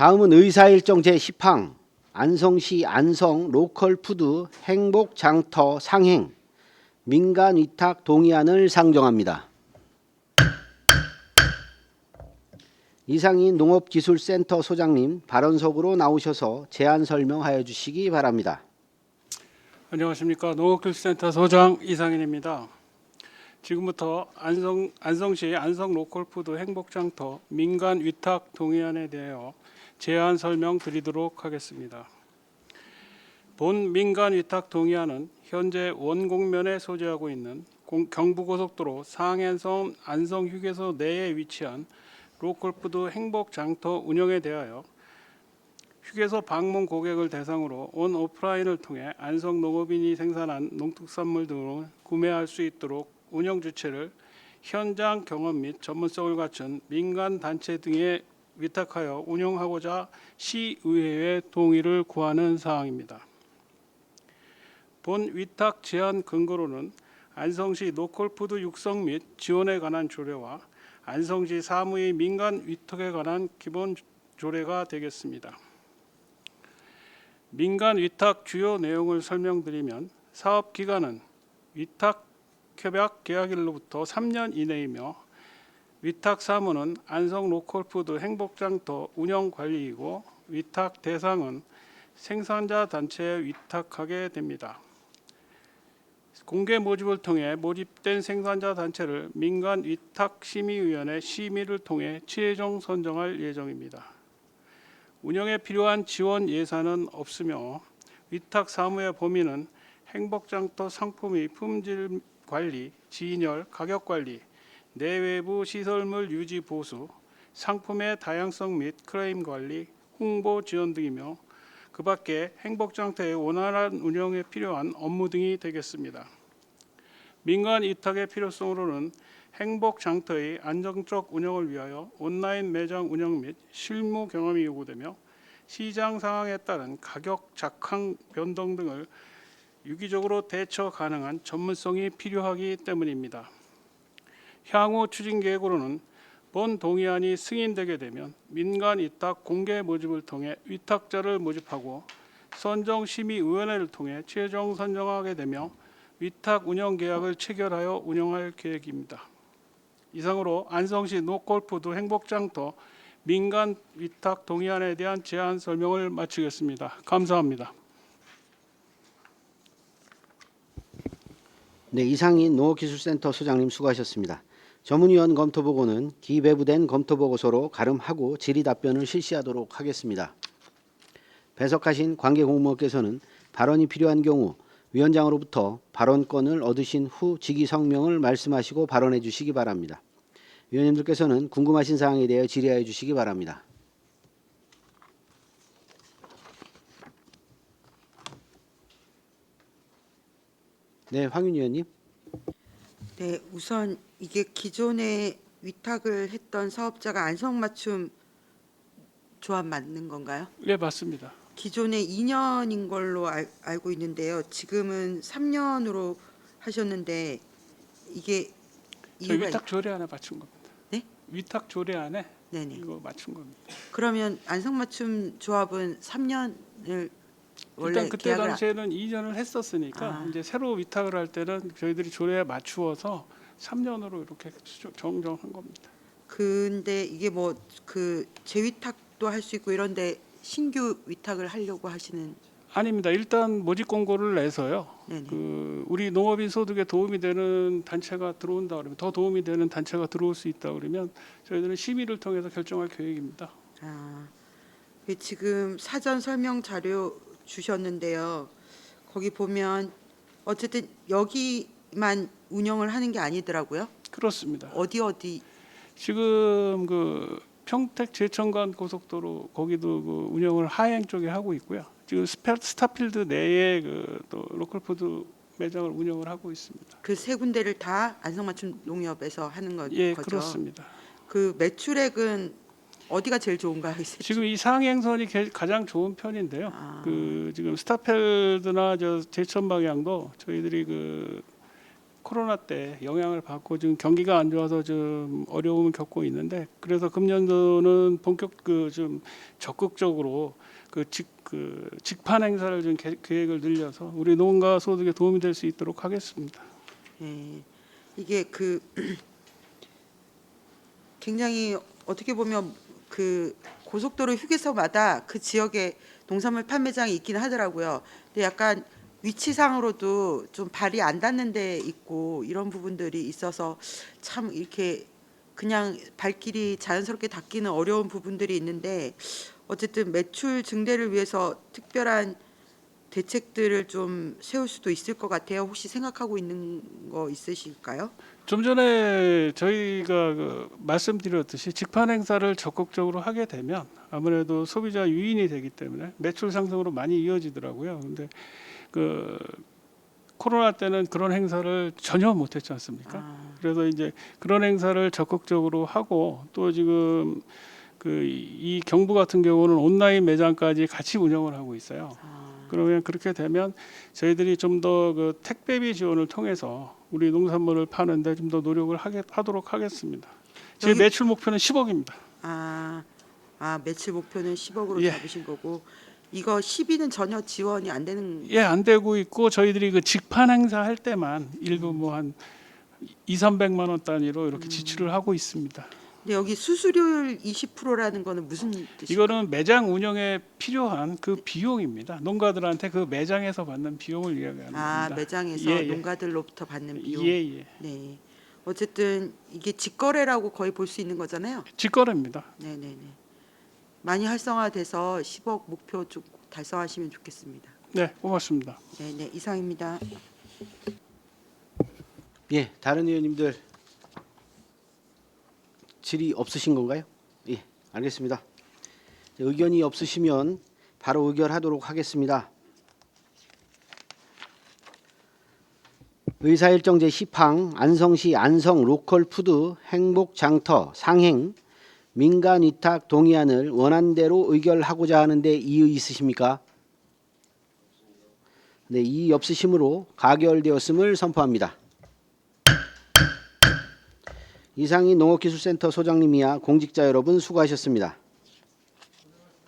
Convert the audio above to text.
다음은 의사일정 제10항 안성시 안성 로컬푸드 행복장터 상행 민간 위탁 동의안을 상정합니다. 이상인 농업기술센터 소장님 발언석으로 나오셔서 제안 설명하여 주시기 바랍니다. 안녕하십니까 농업기술센터 소장 이상인입니다. 지금부터 안성 안성시 안성 로컬푸드 행복장터 민간 위탁 동의안에 대하여 제안 설명 드리도록 하겠습니다. 본 민간 위탁 동의안은 현재 원곡면에 소재하고 있는 공- 경부고속도로 상해선 안성 휴게소 내에 위치한 로컬푸드 행복 장터 운영에 대하여 휴게소 방문 고객을 대상으로 온 오프라인을 통해 안성 농업인이 생산한 농특산물 등을 구매할 수 있도록 운영 주체를 현장 경험 및 전문성을 갖춘 민간 단체 등에 위탁하여 운영하고자 시의회의 동의를 구하는 사항입니다. 본 위탁 제안 근거로는 안성시 노컬푸드 육성 및 지원에 관한 조례와 안성시 사무의 민간 위탁에 관한 기본 조례가 되겠습니다. 민간 위탁 주요 내용을 설명드리면 사업 기간은 위탁 협약 계약일로부터 3년 이내이며 위탁 사무는 안성 로컬푸드 행복장터 운영 관리이고 위탁 대상은 생산자 단체에 위탁하게 됩니다. 공개 모집을 통해 모집된 생산자 단체를 민간 위탁 심의위원회 심의를 통해 최종 선정할 예정입니다. 운영에 필요한 지원 예산은 없으며 위탁 사무의 범위는 행복장터 상품의 품질 관리, 진열, 가격 관리, 내외부 시설물 유지 보수, 상품의 다양성 및 크레임 관리, 홍보 지원 등이며 그 밖에 행복장터의 원활한 운영에 필요한 업무 등이 되겠습니다. 민간 위탁의 필요성으로는 행복장터의 안정적 운영을 위하여 온라인 매장 운영 및 실무 경험이 요구되며 시장 상황에 따른 가격 작황 변동 등을 유기적으로 대처 가능한 전문성이 필요하기 때문입니다. 향후 추진 계획으로는 본 동의안이 승인되게 되면 민간 위탁 공개 모집을 통해 위탁자를 모집하고 선정 심의 위원회를 통해 최종 선정하게 되며 위탁 운영 계약을 체결하여 운영할 계획입니다. 이상으로 안성시 노골푸드 행복장터 민간 위탁 동의안에 대한 제안 설명을 마치겠습니다. 감사합니다. 네, 이상인 농업기술센터 소장님 수고하셨습니다. 전문위원 검토 보고는 기배부된 검토 보고서로 가름하고 질의 답변을 실시하도록 하겠습니다. 배석하신 관계 공무원께서는 발언이 필요한 경우 위원장으로부터 발언권을 얻으신 후 직위 성명을 말씀하시고 발언해 주시기 바랍니다. 위원님들께서는 궁금하신 사항에 대해 질의하여 주시기 바랍니다. 네, 황윤 위원님. 네, 우선 이게 기존에 위탁을 했던 사업자가 안성맞춤 조합 맞는 건가요? 네 맞습니다. 기존에 2년인 걸로 알, 알고 있는데요. 지금은 3년으로 하셨는데 이게 저희 이유가 위탁 조례 안에 맞춘 겁니다. 네? 위탁 조례 안에 네네. 이거 맞춘 겁니다. 그러면 안성맞춤 조합은 3년을 원래 일단 그때 계약을 안- 당시에는 2년을 했었으니까 아. 이제 새로 위탁을 할 때는 저희들이 조례에 맞추어서 3년으로 이렇게 정정한 겁니다. 근데 이게 뭐 그 재위탁도 할 수 있고 이런데 신규 위탁을 하려고 하시는 아닙니다. 일단 모집 공고를 내서요. 네네. 그 우리 농업인 소득에 도움이 되는 단체가 들어온다 그러면 더 도움이 되는 단체가 들어올 수 있다 그러면 저희들은 심의를 통해서 결정할 계획입니다. 아, 그 지금 사전 설명 자료 주셨는데요. 거기 보면 어쨌든 여기만 운영을 하는 게 아니더라고요. 그렇습니다. 어디 어디 지금 그 평택 제천간 고속도로 거기도 그 운영을 하행 쪽에 하고 있고요. 지금 스페, 스타필드 내에 그또 로컬푸드 매장을 운영을 하고 있습니다. 그 세 군데를 다 안성맞춤 농협에서 하는 거, 예, 거죠. 그렇습니다. 그 매출액은 어디가 제일 좋은가요? 지금 이 상행선이 게- 가장 좋은 편인데요. 아. 그 지금 스타필드나 저 제천 방향도 저희들이 그 코로나 때 영향을 받고 지금 경기가 안 좋아서 좀 어려움을 겪고 있는데 그래서 금년도는 본격 그 좀 적극적으로 그 직 그 직판 행사를 좀 계- 계획을 늘려서 우리 농가 소득에 도움이 될 수 있도록 하겠습니다. 예, 이게 그 굉장히 어떻게 보면 그 고속도로 휴게소마다 그 지역에 농산물 판매장이 있긴 하더라고요. 근데 약간 위치상으로도 좀 발이 안 닿는 데 있고 이런 부분들이 있어서 참 이렇게 그냥 발길이 자연스럽게 닿기는 어려운 부분들이 있는데 어쨌든 매출 증대를 위해서 특별한 대책들을 좀 세울 수도 있을 것 같아요. 혹시 생각하고 있는 거 있으실까요? 좀 전에 저희가 그 말씀드렸듯이 직판 행사를 적극적으로 하게 되면 아무래도 소비자 유인이 되기 때문에 매출 상승으로 많이 이어지더라고요. 근데 그 코로나 때는 그런 행사를 전혀 못했지 않습니까? 아, 그래서 이제 그런 행사를 적극적으로 하고 또 지금 그 이 경부 같은 경우는 온라인 매장까지 같이 운영을 하고 있어요. 아, 그러면 그렇게 되면 저희들이 좀 더 그 택배비 지원을 통해서 우리 농산물을 파는데 좀 더 노력을 하게, 하도록 하겠습니다. 제 여기- 매출 목표는 10억입니다. 아, 아 매출 목표는 10억으로 예. 잡으신 거고 이거 10위는 전혀 지원이 안 되는 예, 안 되고 있고 저희들이 그 직판 행사 할 때만 일부 뭐 한 2, 300만 원 단위로 이렇게 지출을 하고 있습니다. 근데 여기 수수료율 20%라는 거는 무슨 뜻이에요? 이거는 매장 운영에 필요한 그 비용입니다. 농가들한테 그 매장에서 받는 비용을 이야기하는 아, 겁니다. 매장에서 예, 예. 농가들로부터 받는 비용. 예, 예. 네. 어쨌든 이게 직거래라고 거의 볼 수 있는 거잖아요. 직거래입니다. 네, 네, 네. 많이 활성화돼서 10억 목표 좀 달성하시면 좋겠습니다. 네, 고맙습니다. 네, 네. 이상입니다. 예, 다른 의원님들 질의 없으신 건가요? 예, 알겠습니다. 의견이 없으시면 바로 의결하도록 하겠습니다. 의사일정 제10항 안성시 안성 로컬푸드 행복장터 상행 민간 위탁 동의안을 원안대로 의결하고자 하는데 이의 있으십니까? 네, 이의 없으시므로 가결되었음을 선포합니다. 이상희 농업기술센터 소장님이야 공직자 여러분 수고하셨습니다.